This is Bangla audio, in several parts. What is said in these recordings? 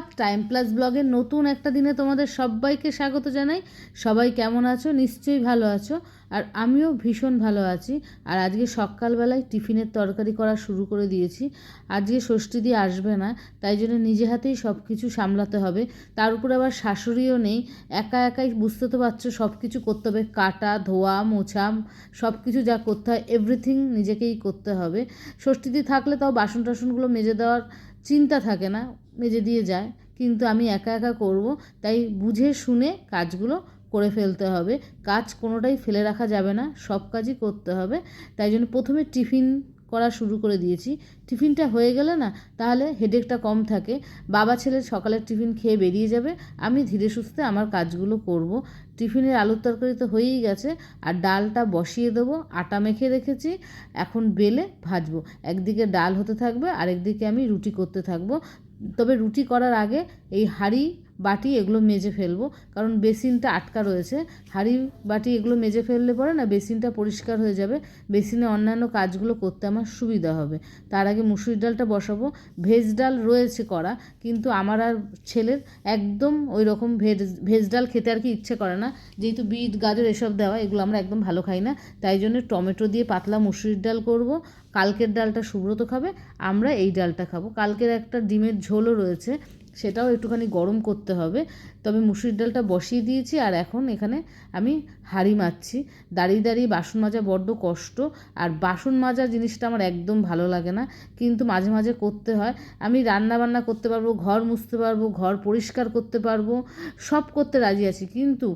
প্রভাত টাইম প্লাস ব্লগের নতুন একটা দিনে তোমাদের সবাইকে স্বাগত জানাই। সবাই কেমন আছো? নিশ্চয়ই ভালো আছো। আর আমিও ভীষণ ভালো আছি। আর আজকে সকালবেলায় টিফিনের তরকারি করা শুরু করে দিয়েছি। আজকে ষষ্ঠী দিয়ে আসবে না, তাই জন্য নিজে হাতেই সব কিছু সামলাতে হবে। তার উপর আবার শাশুড়িও নেই। একা একাই বুঝতে তো পারছ সব কিছু করতে হবে। কাটা, ধোয়া, মোছা সব কিছু যা করতে হয় এভরিথিং নিজেকেই করতে হবে। ষষ্ঠীদি থাকলে তাও বাসন টাসনগুলো মেজে দেওয়ার চিন্তা থাকে না মেজে দিয়ে যায়। কিন্তু আমি একা একা করব, তাই বুঝে শুনে কাজগুলো করে ফেলতে হবে। কাজ কোনোটাই ফেলে রাখা যাবে না, সব কাজই করতে হবে। তাই জন্য প্রথমে টিফিন করা শুরু করে দিয়েছি। টিফিনটা হয়ে গেলে না, তাহলে হেডেকটা কম থাকে। বাবা ছেলে সকালের টিফিন খেয়ে বেরিয়ে যাবে। আমি ধীরে সুস্থে আমার কাজগুলো করব। টিফিনের আলুর তরকারি তো হয়েই গেছে। আর ডালটা বসিয়ে দেবো। আটা মেখে রেখেছি। এখন বেলে ভাজবো। একদিকে ডাল হতে থাকবে, আরেকদিকে আমি রুটি করতে থাকব। তবে রুটি করার আগে এই হাঁড়ি বাটি এগুলো মেজে ফেলব। কারণ বেসিনটা আটকা রয়েছে। হাঁড়ি বাটি এগুলো মেজে ফেললে পরে না বেসিনটা পরিষ্কার হয়ে যাবে। বেসিনে অন্যান্য কাজগুলো করতে আমার সুবিধা হবে। তার আগে মুসুরির ডালটা বসাবো। ভেজ ডাল রয়েছে করা, কিন্তু আমার আর ছেলের একদম ওই রকম ভেজ ভেজ ডাল খেতে আর কি ইচ্ছে করে না। যেহেতু বিট, গাজর এসব দেওয়া, এগুলো আমরা একদম ভালো খাই না। তাই জন্য টমেটো দিয়ে পাতলা মুসুরির ডাল করব। কালকের ডালটা সুব্রত খাবে, আমরা এই ডালটা খাব। কালকের একটা ডিমের ঝোলও রয়েছে। সেটাও একটুখানি গরম করতে হবে। তবে মুসুরির ডালটা বসিয়ে দিয়েছি আর এখন এখানে আমি হাঁড়ি মারছি দাঁড়িয়ে দাঁড়িয়ে বাসন মাজা বড্ড কষ্ট আর বাসন মাজা জিনিসটা আমার একদম ভালো লাগে না। কিন্তু মাঝে মাঝে করতে হয়। আমি রান্না বান্না করতে পারব, ঘর মুছতে পারব, ঘর পরিষ্কার করতে পারব, সব করতে রাজি আছি। কিন্তু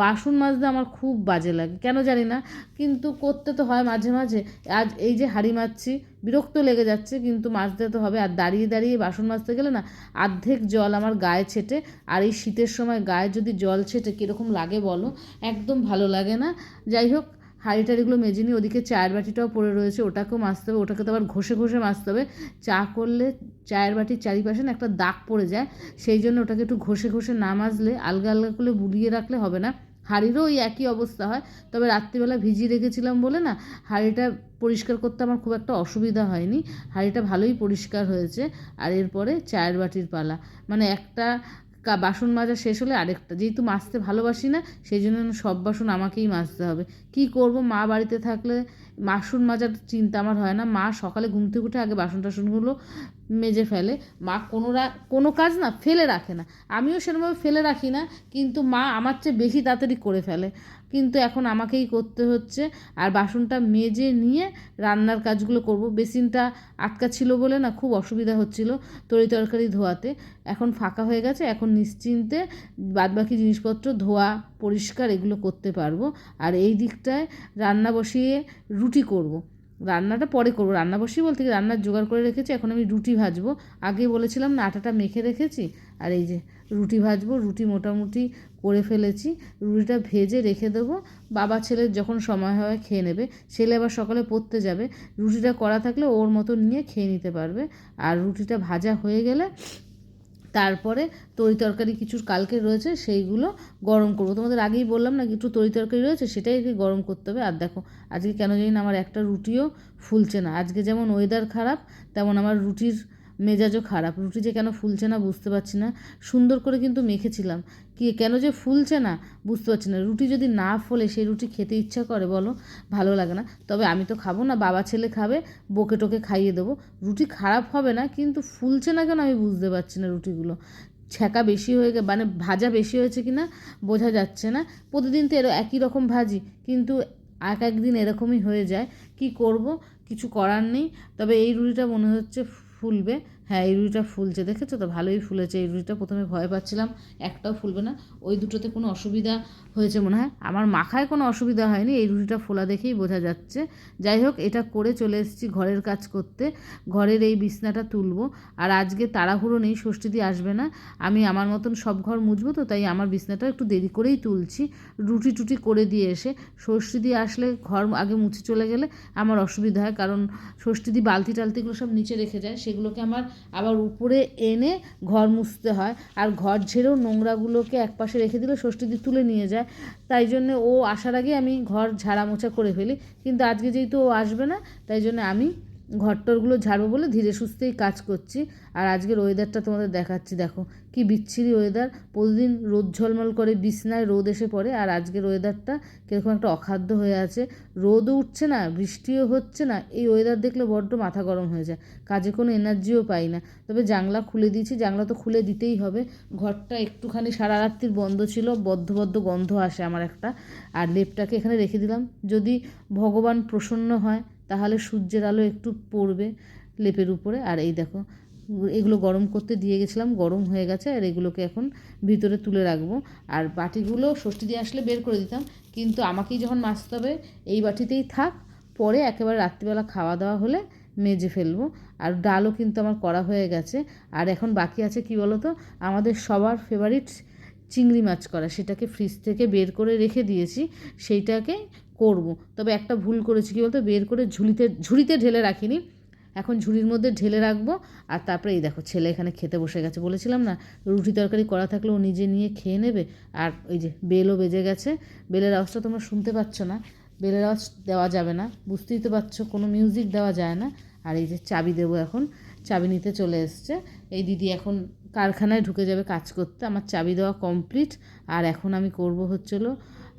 বাসন মাজতে আমার খুব বাজে লাগে। কেন জানি না? কিন্তু করতে তো হয় মাঝে মাঝে। আজ এই যে হাঁড়ি মারছি বিরক্ত লেগে যাচ্ছে, কিন্তু মাজতে তো হবে। আর দাঁড়িয়ে দাঁড়িয়ে বাসন মাজতে গেলে না, অর্ধেক জল আমার গায়ে ছেটে আর এই শীতের সময় গায়ে যদি জল ছেটে কীরকম লাগে বলো? একদম ভালো লাগে না। যাই হোক হাঁড়ি টাড়িগুলো মেজে নিই ওদিকে চায়ের বাটিটাও পড়ে রয়েছে, ওটাকেও মাজতে হবে, ওটাকে তো আবার ঘষে ঘষে মাজতে হবে। চা করলে চায়ের বাটির চারিপাশে না একটা দাগ পড়ে যায়, সেই জন্য ওটাকে একটু ঘষে ঘষে না মাজলে, আলগা আলগা করে বুলিয়ে রাখলে হবে না। হাঁড়িরও ওই একই অবস্থা হয়, তবে রাত্রিবেলা ভিজিয়ে রেখেছিলাম বলে না, হাঁড়িটা পরিষ্কার করতে আমার খুব একটা অসুবিধা হয়নি। হাঁড়িটা ভালোই পরিষ্কার হয়েছে, আর এরপরে চায়ের বাটির পালা। মানে একটা বাসন মাজা শেষ হলে আরেকটা। যেহেতু মাজতে ভালোবাসি না, সেই জন্য সব বাসন আমাকেই মাজতে হবে। কি করব? মা বাড়িতে থাকলে বাসন মাজার চিন্তা আমার হয় না। মা সকালে ঘুম থেকে উঠে আগে বাসন টাসনগুলো মেজে ফেলে। মা কোনোরা, কোনো কাজ না, ফেলে রাখে না। আমিও সেরকমভাবে ফেলে রাখি না, কিন্তু মা আমার চেয়ে বেশি তাড়াতাড়ি করে ফেলে। কিন্তু এখন আমাকেই করতে হচ্ছে। আর বাসনটা মেজে নিয়ে রান্নার কাজগুলো করব। বেসিনটা আটকা ছিল বলে না, খুব অসুবিধা হচ্ছিল তরি তরকারি ধোয়াতে। এখন ফাঁকা হয়ে গেছে, এখন নিশ্চিন্তে বাদবাকি জিনিসপত্র ধোয়া পরিষ্কার এগুলো করতে পারব। আর এই দিকটায় রান্না বসিয়ে রুটি করব। রান্নাটা পরে করব। রান্না বসিয়ে বলতে কি রান্নার জোগাড় করে রেখেছি, এখন আমি রুটি ভাজবো। আগে বলেছিলাম না, আটাটা মেখে রেখেছি, আর এই যে রুটি ভাজবো, রুটি মোটামুটি করে ফেলেছি। রুটিটা ভেজে রেখে দেবো। বাবা ছেলের যখন সময় হয় খেয়ে নেবে। ছেলে আবার সকালে পড়তে যাবে। রুটিটা করা থাকলে ওর মতো নিয়ে খেয়ে নিতে পারবে। আর রুটিটা ভাজা হয়ে গেলে তারপরে তরি তরকারি কিছু কালকে রয়েছে, সেইগুলো গরম করব। তোমাদের আগেই বললাম না কিছু তরি তরকারি রয়েছে, সেটাই গরম করতে হবে। আর দেখো, আজকে কেন জানি না আমার একটা রুটিও ফুলছে না। আজকে যেমন ওয়েদার খারাপ, তেমন আমার রুটির মেজাজও খারাপ। রুটি যে কেন ফুলছে না বুঝতে পারছি না। সুন্দর করে কিন্তু মেখেছিলাম। কি, কেন যে ফুলছে না বুঝতে পারছি না। রুটি যদি না ফোলে সেই রুটি খেতে ইচ্ছা করে বলো, ভালো লাগে না। তবে আমি তো খাব না, বাবা ছেলে খাবে, বকে টোকে খাইয়ে দেবো। রুটি খারাপ হবে না, কিন্তু ফুলছে না কেন আমি বুঝতে পারছি না রুটিগুলো। ছ্যাঁকা বেশি হয়ে গে মানে ভাজা বেশি হয়েছে কি না বোঝা যাচ্ছে না। প্রতিদিন তো একই রকম ভাজি, কিন্তু এক একদিন এরকমই হয়ে যায়। কি করব, কিছু করার নেই। তবে এই রুটিটা মনে হচ্ছে ফুলবে। হ্যাঁ এই রুটিটা ফুলছে। দেখেছ তো? ভালোই ফুলেছে। এই রুটিটা প্রথমে ভয় পাচ্ছিলাম, একটাও ফুলবে না। ওই দুটোতে কোনো অসুবিধা হয়েছে মনে হয়। আমার মাখায় কোনো অসুবিধা হয়নি। এই রুটিটা ফোলা দেখেই বোঝা যাচ্ছে। যাই হোক, এটা করে চলে এসেছি ঘরের কাজ করতে। ঘরের এই বিছনাটা তুলবো। আর আজকে তাড়াহুড়ো নেই ষষ্ঠীদি আসবে না। আমি আমার মতন সব ঘর মুছবো তো, তাই আমার বিছনাটা একটু দেরি করেই তুলছি। রুটি টুটি করে দিয়ে এসে ষষ্ঠীদি আসলে ঘর আগে মুছে চলে গেলে আমার অসুবিধা হয়। কারণ ষষ্ঠীদি বালতি টালতিগুলো সব নিচে রেখে যায়। সেগুলোকে আমার আবার উপরে এনে ঘর মুছতে হয়। আর ঘর ঝেড়েও নোংরাগুলোকে একপাশে রেখে দিলে ষষ্ঠীদি তুলে নিয়ে যায়। তাই জন্যে ও আসার আগে আমি ঘর ঝাড়া মোছা করে ফেলি। কিন্তু আজকে যেহেতু ও আসবে না, তাই জন্য আমি ঘরটরগুলো ঝাড়বো বলে ধীরে সুস্থেই কাজ করছি। আর আজকের ওয়েদারটা তোমাদের দেখাচ্ছি, দেখো। কি বিচ্ছিরি ওয়েদার প্রতিদিন রোদ ঝলমল করে, বিছনায় রোদ এসে পড়ে। আর আজকের ওয়েদারটা কীরকম একটা অখাদ্য হয়ে আছে। রোদও উঠছে না, বৃষ্টিও হচ্ছে না। এই ওয়েদার দেখলে বড্ড মাথা গরম হয়ে যায়। কাজে কোনো এনার্জিও পাই না। তবে জানলা খুলে দিয়েছি। জানলা তো খুলে দিতেই হবে। ঘরটা একটুখানি সারা রাত্রির বন্ধ ছিল। বদ্ধ বদ্ধ গন্ধ আসে আমার একটা। আর লেপটাকে এখানে রেখে দিলাম। যদি ভগবান প্রসন্ন হয় তাহলে সূর্যের আলো একটু পড়বে লেপের উপরে। আর এই দেখো, এগুলো গরম করতে দিয়ে গেছিলাম, গরম হয়ে গেছে, আর এগুলোকে এখন ভিতরে তুলে রাখব। আর বাটিগুলো ষষ্ঠী দিয়ে আসলে বের করে দিতাম, কিন্তু আমাকেই যখন মাছতে হবে, এই বাটিতেই থাক, পরে একেবারে রাত্রিবেলা খাওয়া দাওয়া হলে মেজে ফেলব। আর ডালও কিন্তু আমার করা হয়ে গেছে। আর এখন বাকি আছে কি বলো তো আমাদের সবার ফেভারিট চিংড়ি মাছ করা, সেটাকে ফ্রিজ থেকে বের করে রেখে দিয়েছি, সেইটাকে করব। তবে একটা ভুল করেছি, কী বলতো? বের করে ঝুড়িতে ঝুড়িতে ঢেলে রাখিনি। এখন ঝুড়ির মধ্যে ঢেলে রাখব। আর তারপরে এই দেখো, ছেলে এখানে খেতে বসে গেছে বলেছিলাম না, রুটি তরকারি করা থাকলে ও নিজে নিয়ে খেয়ে নেবে। আর ওই যে বেলও বেজে গেছে। বেলের আওয়াজটা তোমরা শুনতে পাচ্ছ না। বেলের আওয়াজ দেওয়া যাবে না। বুঝতেই তো পারছ, কোনো মিউজিক দেওয়া যায় না। আর এই যে চাবি দেবো এখন। চাবি নিতে চলে এসছে। এই দিদি এখন কারখানায় ঢুকে যাবে কাজ করতে। আমার চাবি দেওয়া কমপ্লিট। আর এখন আমি করব হচ্ছিল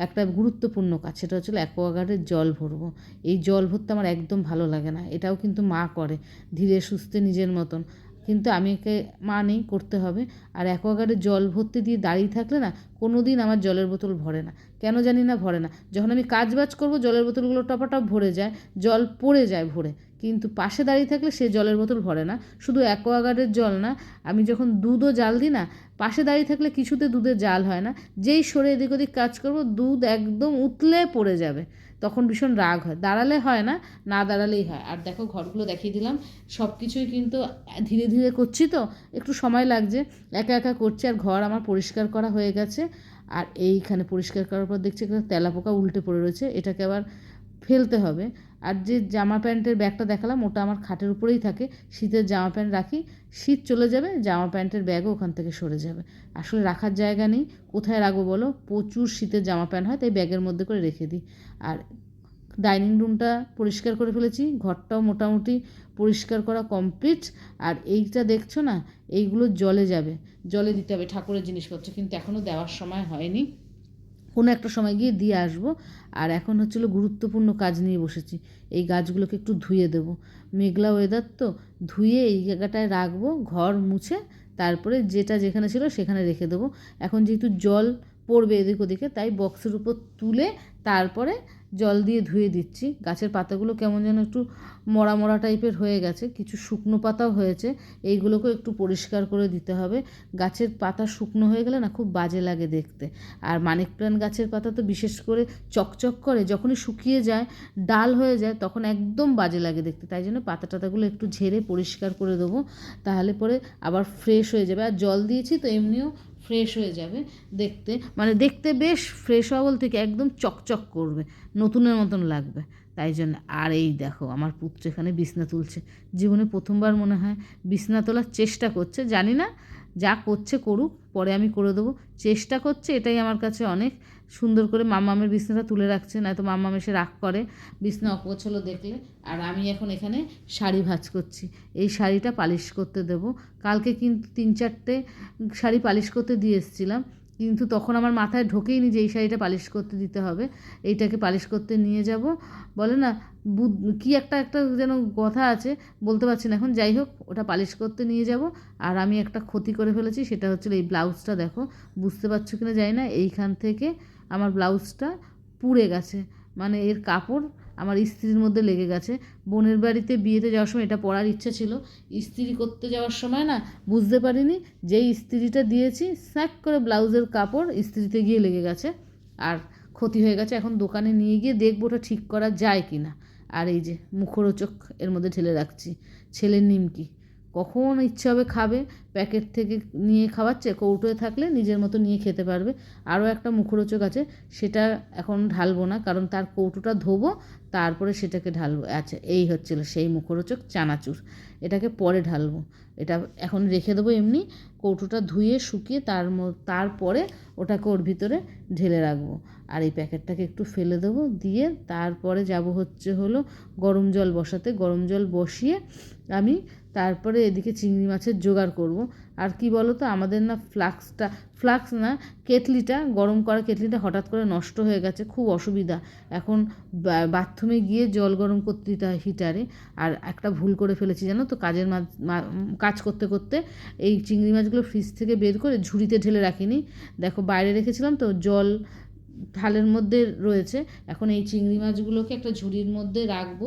একটা গুরুত্বপূর্ণ কাজ, সেটা হচ্ছিল অ্যাকোয়াগার্ডের জল ভরবো। এই জল ভরতে আমার একদম ভালো লাগে না, এটাও কিন্তু মা করে, ধীরে সুস্থে নিজের মতন। কিন্তু আমি একে মা নেই, করতে হবে। আর অ্যাকোয়াগার্ডে জল ভর্তি দিয়ে দাঁড়িয়ে থাকলে না কোনো দিন আমার জলের বোতল ভরে না। কেন জানি না ভরে না। যখন আমি কাজ বাজ করব, জলের বোতলগুলো টপাটপ ভরে যায়, জল পড়ে যায় ভরে। কিন্তু পাশে দাঁড়িয়ে থাকলে সে জলের বোতল ভরে না। শুধু অ্যাকোয়াগার্ডের জল না, আমি যখন দুধও জাল দিই না পাশে দাঁড়িয়ে থাকলে কিছুতে দুধের জাল হয় না। যেই সরে এদিক ওদিক কাজ করব, দুধ একদম উতলে পড়ে যাবে। তখন ভীষণ রাগ হয়। দাঁড়ালে হয় না না দাঁড়ালেই হয়। আর দেখো, ঘরগুলো দেখিয়ে দিলাম। সব কিছুই কিন্তু ধীরে ধীরে করছি তো, একটু সময় লাগছে। একা একা করছি আর ঘর আমার পরিষ্কার করা হয়ে গেছে। আর এইখানে পরিষ্কার করার পর দেখছি একটা তেলাপোকা উল্টে পড়ে রয়েছে। এটাকে আবার ফেলতে হবে। আর যে জামা প্যান্টের ব্যাগটা দেখালাম, ওটা আমার খাটের উপরেই থাকে। শীতের জামা প্যান্ট রাখি, শীত চলে যাবে, জামা প্যান্টের ব্যাগও ওখান থেকে সরে যাবে। আসলে রাখার জায়গা নেই। কোথায় রাখব বলো? প্রচুর শীতের জামা প্যান্ট হয়, তাই ব্যাগের মধ্যে করে রেখে দিই। আর ডাইনিং রুমটা পরিষ্কার করে ফেলেছি, ঘরটাও মোটামুটি পরিষ্কার করা কমপ্লিট। আর এইটা দেখছ না, এইগুলো জলে যাবে। জলে দিতে হবে ঠাকুরের জিনিসপত্র, কিন্তু এখনও দেওয়ার সময় হয়নি। কোনো একটা সময় গিয়ে দিয়ে আসব। আর এখন হচ্ছিল গুরুত্বপূর্ণ কাজ নিয়ে বসেছি। এই গাছগুলোকে একটু ধুয়ে দেব। মেঘলা ওয়েদার তো, ধুয়ে এই জায়গাটায় রাখব, ঘর মুছে, তারপরে যেটা যেখানে ছিল সেখানে রেখে দেবো। এখন যেহেতু জল পড়বে এদিক ওদিকে, তাই বক্সের উপর তুলে তারপরে জল দিয়ে ধুয়ে দিচ্ছি। গাছের পাতাগুলো কেমন যেন একটু মরা মরা টাইপের হয়ে গেছে, কিছু শুকনো পাতাও হয়েছে, এইগুলোকেও একটু পরিষ্কার করে দিতে হবে। গাছের পাতা শুকনো হয়ে গেলে না খুব বাজে লাগে দেখতে। আর মানিক প্ল্যান্ট গাছের পাতা তো বিশেষ করে চকচক করে, যখনই শুকিয়ে যায়, ডাল হয়ে যায়, তখন একদম বাজে লাগে দেখতে। তাই জন্য পাতা টাতাগুলো একটু ঝেড়ে পরিষ্কার করে দেবো, তাহলে পরে আবার ফ্রেশ হয়ে যাবে। আর জল দিয়েছি তো এমনিও ফ্রেশ হয়ে যাবে দেখতে। মানে দেখতে বেশ ফ্রেশ হওয়া বলতে কি একদম চকচক করবে, নতুনের মতন লাগবে। তাই জন্য, আর এই দেখো, আমার পুত্র এখানে বিছনা তুলছে। জীবনে প্রথমবার মনে হয় বিছনা তোলার চেষ্টা করছে, জানি না, যা করছে করুক, পরে আমি করে দেবো। চেষ্টা করছে, এটাই আমার কাছে অনেক সুন্দর করে মামামের বিছনাটা তুলে রাখছে, নয়তো মামাম এসে রাগ করে। বিছনা অপছলো দেখলে। আর আমি এখন এখানে শাড়ি ভাঁজ করছি। এই শাড়িটা পালিশ করতে দেবো। কালকে কিন্তু তিন চারটে শাড়ি পালিশ করতে দিয়ে এসেছিলাম। কিন্তু তখন আমার মাথায় ঢোকেইনি যে এই শাড়িটা পালিশ করতে দিতে হবে। এইটাকে পালিশ করতে নিয়ে যাব। বলে না, বুধ, কী একটা একটা যেন কথা আছে, বলতে পারছি না এখন। যাই হোক, ওটা পালিশ করতে নিয়ে যাব। আর আমি একটা ক্ষতি করে ফেলেছি, সেটা হচ্ছে এই ব্লাউজটা দেখো। বুঝতে পারছ কিনা জানি না। এইখান থেকে আমার ব্লাউজটা পুড়ে গেছে। মানে এর কাপড় আমার ইস্ত্রির মধ্যে লেগে গেছে। বোনের বাড়িতে বিয়েতে যাওয়ার সময় এটা পরার ইচ্ছা ছিল। ইস্ত্রি করতে যাওয়ার সময় না বুঝতে পারিনি যেই ইস্ত্রিটা দিয়েছি, স্যাক করে ব্লাউজের কাপড় ইস্ত্রিতে গিয়ে লেগে গেছে। আর ক্ষতি হয়ে গেছে। এখন দোকানে নিয়ে গিয়ে দেখব ওটা ঠিক করা যায় কি না আর এই যে মুখরোচক এর মধ্যে ঢেলে রাখছি। ছেলের নিমকি। কখন ইচ্ছে হবে খাবে, প্যাকেট থেকে নিয়ে খাওয়াচ্ছে কৌটোয় থাকলে নিজের মতো নিয়ে খেতে পারবে। আরও একটা মুখরোচক আছে, সেটা এখন ঢালবো না, কারণ তার কৌটোটা ধোবো, তারপরে সেটাকে ঢালবো। আচ্ছা এই হচ্ছিল সেই মুখরোচক চানাচুর। এটাকে পরে ঢালবো। এটা এখন রেখে দেবো এমনি, কৌটোটা ধুয়ে শুকিয়ে তার তারপরে ওটাকে ওর ভিতরে ঢেলে রাখব। আর এই প্যাকেটটাকে একটু ফেলে দেবো, দিয়ে তারপরে যাব হচ্ছে হলো গরম জল বসাতে। গরম জল বসিয়ে আমি তারপরে এদিকে চিংড়ি মাছের জোগাড় করব। আর কি বলো তো আমাদের না ফ্লাক্সটা, ফ্লাক্স না, কেটলিটা, গরম করা কেটলিটা হঠাৎ করে নষ্ট হয়ে গেছে, খুব অসুবিধা। এখন বাথরুমে গিয়ে জল গরম করতে দিতে হয় হিটারে আর একটা ভুল করে ফেলেছি, জানো তো, কাজের কাজ করতে করতে এই চিংড়ি মাছগুলো ফ্রিজ থেকে বের করে ঝুড়িতে ঢেলে রাখিনি। দেখো, বাইরে রেখেছিলাম তো, জল থালের মধ্যে রয়েছে। এখন এই চিংড়ি মাছগুলোকে একটা ঝুড়ির মধ্যে রাখব,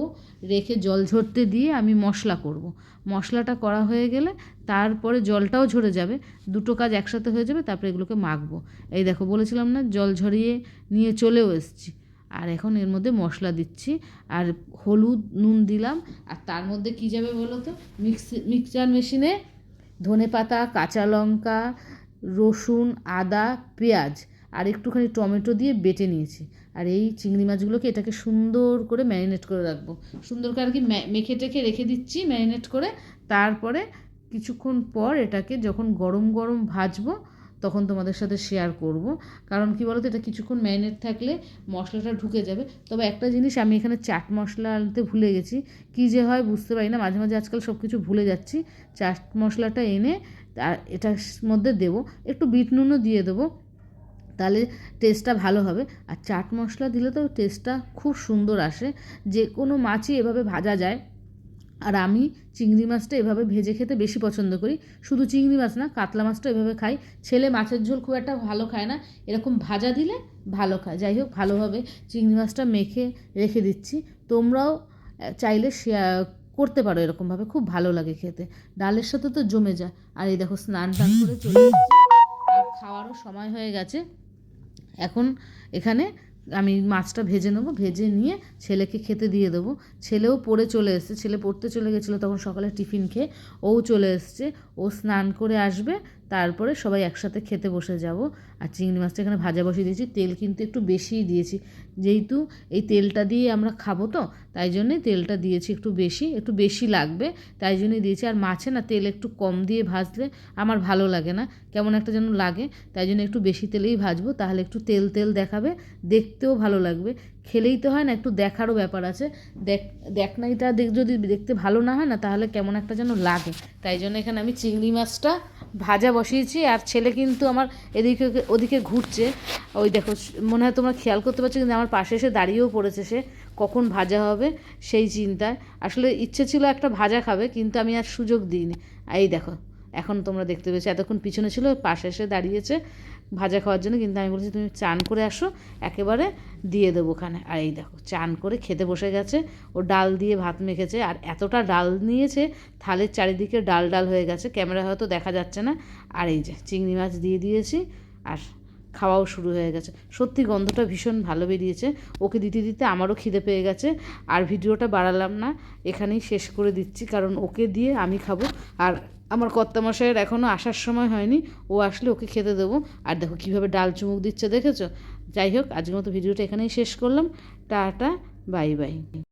রেখে জল ঝরতে দিয়ে আমি মশলা করব। মশলাটা করা হয়ে গেলে তারপরে জলটাও ঝরে যাবে, দুটো কাজ একসাথে হয়ে যাবে, তারপরে এগুলোকে মাখবো। এই দেখো, বলেছিলাম না, জল ঝরিয়ে নিয়ে চলেও এসেছি। আর এখন এর মধ্যে মশলা দিচ্ছি, আর হলুদ নুন দিলাম, আর তার মধ্যে কি যাবে বলো তো? মিক্সি, মিক্সচার মেশিনে ধনে পাতা কাঁচা লঙ্কা, রসুন, আদা, পেঁয়াজ। আর একটুখানি টমেটো দিয়ে বেটে নিয়েছি। আর এই চিংড়ি মাছগুলোকে এটাকে সুন্দর করে ম্যারিনেট করে রাখব। সুন্দর করে আর কি মেখে টেখে রেখে দিচ্ছি ম্যারিনেট করে। তারপরে কিছুক্ষণ পর এটাকে যখন গরম গরম ভাজবো, তখন তোমাদের সাথে শেয়ার করব। কারণ কি বলতো, এটা কিছুক্ষণ ম্যারিনেট থাকলে মশলাটা ঢুকে যাবে। তবে একটা জিনিস আমি এখানে চাট মশলা আনতে ভুলে গেছি। কী যে হয় বুঝতে পারি না, মাঝে মাঝে আজকাল সব কিছু ভুলে যাচ্ছি। চাট মশলাটা এনে এটার মধ্যে দেবো। একটু বিট নুনও দিয়ে দেবো। তাহলে টেস্টটা ভালো হবে। আর চাট মশলা দিলে তো টেস্টটা খুব সুন্দর আসে। যে কোনো মাছই এভাবে ভাজা যায়। আর আমি চিংড়ি মাছটা এভাবে ভেজে খেতে বেশি পছন্দ করি। শুধু চিংড়ি মাছ না, কাতলা মাছটা এভাবে খাই। ছেলে মাছের ঝোল খুব একটা ভালো খায় না। এরকম ভাজা দিলে ভালো খায়। যাই হোক, ভালোভাবে চিংড়ি মাছটা মেখে রেখে দিচ্ছি। তোমরাও চাইলে করতে পারো এরকমভাবে। খুব ভালো লাগে খেতে। ডালের সাথে তো জমে যায়। আর এই দেখো, স্নান টান করে চলে আর খাওয়ারও সময় হয়ে গেছে। এখন এখানে আমি মাছটা ভেজে নেব, ভেজে নিয়ে ছেলেকে খেতে দিয়ে দেবো। ছেলেও পড়ে চলে এসছে, ছেলে পড়তে চলে গেছিল তখন সকালে টিফিন খেয়ে, ও চলে এসছে, ও স্নান করে আসবে তারপরে সবাই একসাথে খেতে বসে যাব। আর চিংড়ি মাছটা এখানে ভাজা বসিয়ে দিয়েছি। তেল কিন্তু একটু বেশিই দিয়েছি। যেহেতু এই তেলটা দিয়ে আমরা খাব তো, তাই জন্যই তেলটা দিয়েছি একটু বেশি একটু বেশি লাগবে, তাই জন্যই দিয়েছি। আর মাছে না তেল একটু কম দিয়ে ভাজলে আমার ভালো লাগে না, কেমন একটা যেন লাগে, তাই জন্য একটু বেশি তেলেই ভাজবো। তাহলে একটু তেল তেল দেখাবে, দেখতেও ভালো লাগবে। খেলেই তো হয় না, একটু দেখারও ব্যাপার আছে। দেখ দেখনাইটা দেখ, যদি দেখতে ভালো না হয় না, তাহলে কেমন একটা যেন লাগে। তাই জন্য এখানে আমি চিংড়ি মাছটা ভাজা বসিয়েছি আর ছেলে কিন্তু আমার এদিকে, ওদিকে ঘুরছে। ওই দেখো, মনে হয় তোমরা খেয়াল করতে পারছ কিন্তু আমার পাশে এসে দাঁড়িয়েও পড়েছে সে, কখন ভাজা হবে সেই চিন্তায়। আসলে ইচ্ছে ছিল একটা ভাজা খাবে, কিন্তু আমি আর সুযোগ দিইনি। এই দেখো, এখন তোমরা দেখতে পেয়েছ, এতক্ষণ পিছনে ছিল, পাশে এসে দাঁড়িয়েছে। ভাজা খাওয়ার জন্য, কিন্তু আমি বলেছি তুমি চান করে আসো, একেবারে দিয়ে দেবো ওখানে। আর এই দেখো, চান করে খেতে বসে গেছে, ও ডাল দিয়ে ভাত মেখেছে, আর এতটা ডাল নিয়েছে, থালের চারিদিকে ডাল ডাল হয়ে গেছে, ক্যামেরা হয়তো দেখা যাচ্ছে না। আর এই যে, চিংড়ি মাছ দিয়ে দিয়েছি, আর খাওয়াও শুরু হয়ে গেছে। সত্যি গন্ধটা ভীষণ ভালো বেরিয়েছে, ওকে দিতে দিতে আমারও খিদে পেয়ে গেছে, আর ভিডিওটা বাড়ালাম না, এখানেই শেষ করে দিচ্ছি, কারণ ওকে দিয়ে আমি খাব, আর আমার কর্তামশাইয়ের এখনও আসার সময় হয়নি, ও আসলে ওকে খেতে দেবো। আর দেখো কীভাবে ডাল চুমুক দিচ্ছে, দেখেছ? যাই হোক, আজকের মতো ভিডিওটা এখানেই শেষ করলাম। Tata, bye bye.